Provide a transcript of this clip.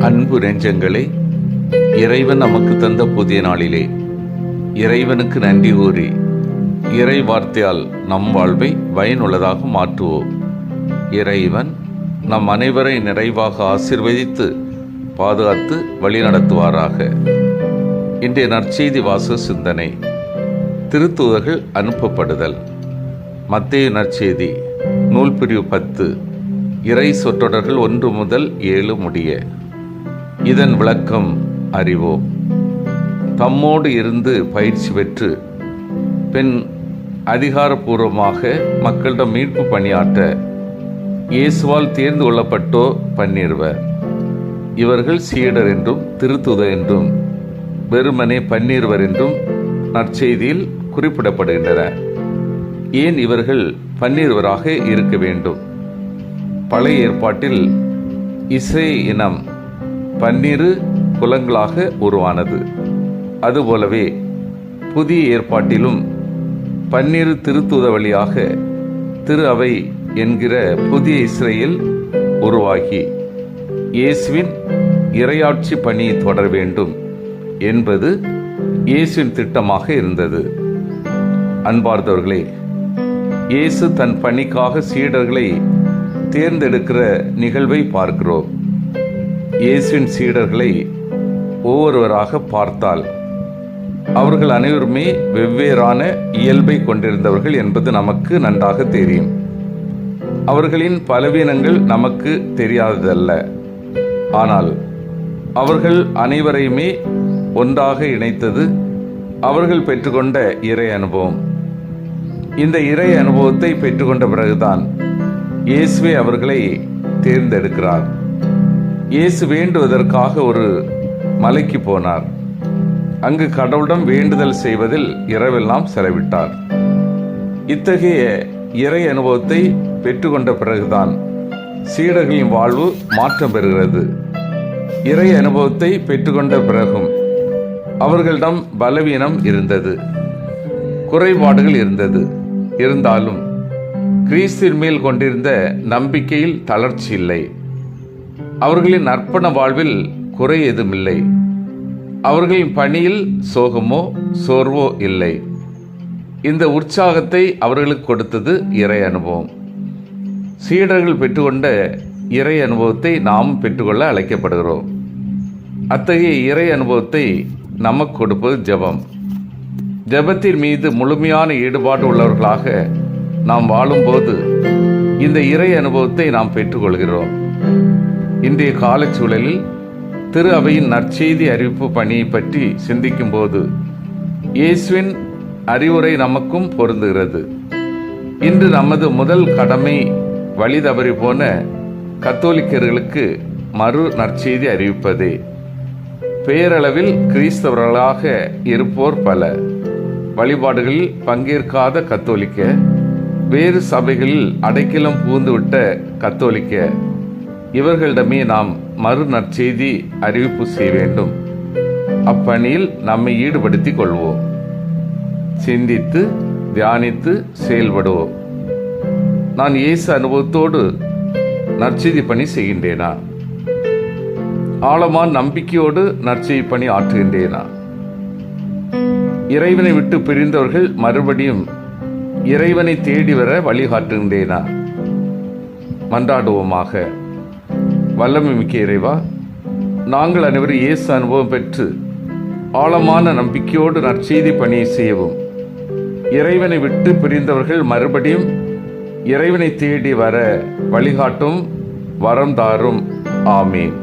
அன்பு நெஞ்சங்களே இறைவன் நமக்கு தந்த புதிய நாளிலே இறைவனுக்கு நன்றி கூறி இறை வார்த்தையால் நம் வாழ்வை பயனுள்ளதாக மாற்றுவோம். இறைவன் நம் அனைவரை நிறைவாக ஆசிர்வதித்து பாதுகாத்து வழிநடத்துவாராக. இன்றைய நற்செய்தி வாச சிந்தனை திருத்தூதர்கள் அனுப்பப்படுதல். மத்திய நற்செய்தி நூல் பிரிவு பத்து இறை சொற்றொடர்கள் ஒன்று முதல் ஏழு முடிய. இதன் விளக்கம் அறிவோம். தம்மோடு இருந்து பயிற்சி பெற்று பெண் அதிகாரப்பூர்வமாக மக்களிடம் மீட்பு பணியாற்ற இயேசுவால் தேர்ந்து கொள்ளப்பட்டோ பன்னீர்வர். இவர்கள் சீடர் என்றும் திருத்துத என்றும் வெறுமனே பன்னீர்வர் என்றும் நற்செய்தியில் குறிப்பிடப்படுகின்றன. ஏன் இவர்கள் பன்னீர்வராக இருக்க வேண்டும்? பழைய ஏற்பாட்டில் இசை இனம் பன்னிரு குலங்களாக உருவானது. அதுபோலவே புதிய ஏற்பாட்டிலும் பன்னிரு திருத்துத வழியாக திரு அவை என்கிற புதிய இஸ்ரேல் உருவாகி. இயேசுவின் இறையாட்சி பணி தொடர வேண்டும் என்பது இயேசுவின் திட்டமாக இருந்தது. அன்பார்ந்தவர்களே இயேசு தன் பணிக்காக சீடர்களை தேர்ந்தெடுக்கிற நிகழ்வை பார்க்கிறோம். இயேசுவின் சீடர்களை ஒவ்வொருவராக பார்த்தால் அவர்கள் அனைவருமே வெவ்வேறான இயல்பை கொண்டிருந்தவர்கள் என்பது நமக்கு நன்றாக தெரியும். அவர்களின் பலவீனங்கள் நமக்கு தெரியாததல்ல. ஆனால் அவர்கள் அனைவரையுமே ஒன்றாக இணைத்தது அவர்கள் பெற்றுக்கொண்ட இறை அனுபவம். இந்த இறை அனுபவத்தை பெற்றுக்கொண்ட பிறகுதான் இயேசுவே அவர்களை தேர்ந்தெடுக்கிறார். இயேசு வேண்டுவதற்காக ஒரு மலைக்கு போனார். அங்கு கடவுளிடம் வேண்டுதல் செய்வதில் இரவெல்லாம் செலவிட்டார். இத்தகைய இறை அனுபவத்தை பெற்றுக்கொண்ட பிறகுதான் சீடர்களின் வாழ்வு மாற்றம் பெறுகிறது. இறை அனுபவத்தை பெற்றுக்கொண்ட பிறகும் அவர்களிடம் பலவீனம் இருந்தது. குறைபாடுகள் இருந்தது. இருந்தாலும் கிறிஸ்தின் மேல் கொண்டிருந்த நம்பிக்கையில் தளர்ச்சி இல்லை. அவர்களின் அர்ப்பண வாழ்வில் குறை எதுவுமில்லை அவர்களின் பணியில் சோகமோ சோர்வோ இல்லை. இந்த உற்சாகத்தை அவர்களுக்கு கொடுத்தது இறை அனுபவம். சீடர்கள் பெற்றுக்கொண்ட இறை அனுபவத்தை நாம் பெற்றுக்கொள்ள அழைக்கப்படுகிறோம். அத்தகைய இறை அனுபவத்தை நமக்கு கொடுப்பது ஜெபம். ஜெபத்தின் மீது முழுமையான ஈடுபாடு உள்ளவர்களாக நாம் வாழும்போது இந்த இறை அனுபவத்தை நாம் பெற்றுக்கொள்கிறோம். இன்றைய காலச்சூழலில் திரு அவையின் நற்செய்தி அறிவிப்பு பணியை பற்றி சிந்திக்கும்போது இயேசுவின் அறிவுரை நமக்கும் பொருந்துகிறது. இன்று நமது முதல் கடமை வழி தவறி போன கத்தோலிக்கர்களுக்கு மறு நற்செய்தி அறிவிப்பதே. பேரளவில் கிறிஸ்தவர்களாக இருப்போர் பல. வழிபாடுகளில் பங்கேற்காத கத்தோலிக்க வேறு சபைகளில் அடைக்கலம் பூந்துவிட்ட கத்தோலிக்க இவர்களிடமே நாம் மறு நற்செய்தி அறிவிப்பு செய்ய வேண்டும். அப்பணியில் நம்மை ஈடுபடுத்திக் கொள்வோம். சிந்தித்து தியானித்து செயல்படுவோம். நான் இயேசு அனுபவத்தோடு நற்செய்தி பணி செய்கின்றேனா? ஆழமான நம்பிக்கையோடு நற்செய்தி பணி ஆற்றுகின்றேனா? இறைவனை விட்டு பிரிந்தவர்கள் மறுபடியும் இறைவனை தேடி வர வழிகாட்டுகின்றேனா? மன்றாடுவோமாக. வல்லமை மிக்க இறைவா நாங்கள் அனைவரும் இயேசு அனுபவம் பெற்று ஆழமான நம்பிக்கையோடு நற்செய்தி பணியை செய்யவும் இறைவனை விட்டு பிரிந்தவர்கள் மறுபடியும் இறைவனை தேடி வர வழிகாட்டும் வரம் தாரும். ஆமீன்.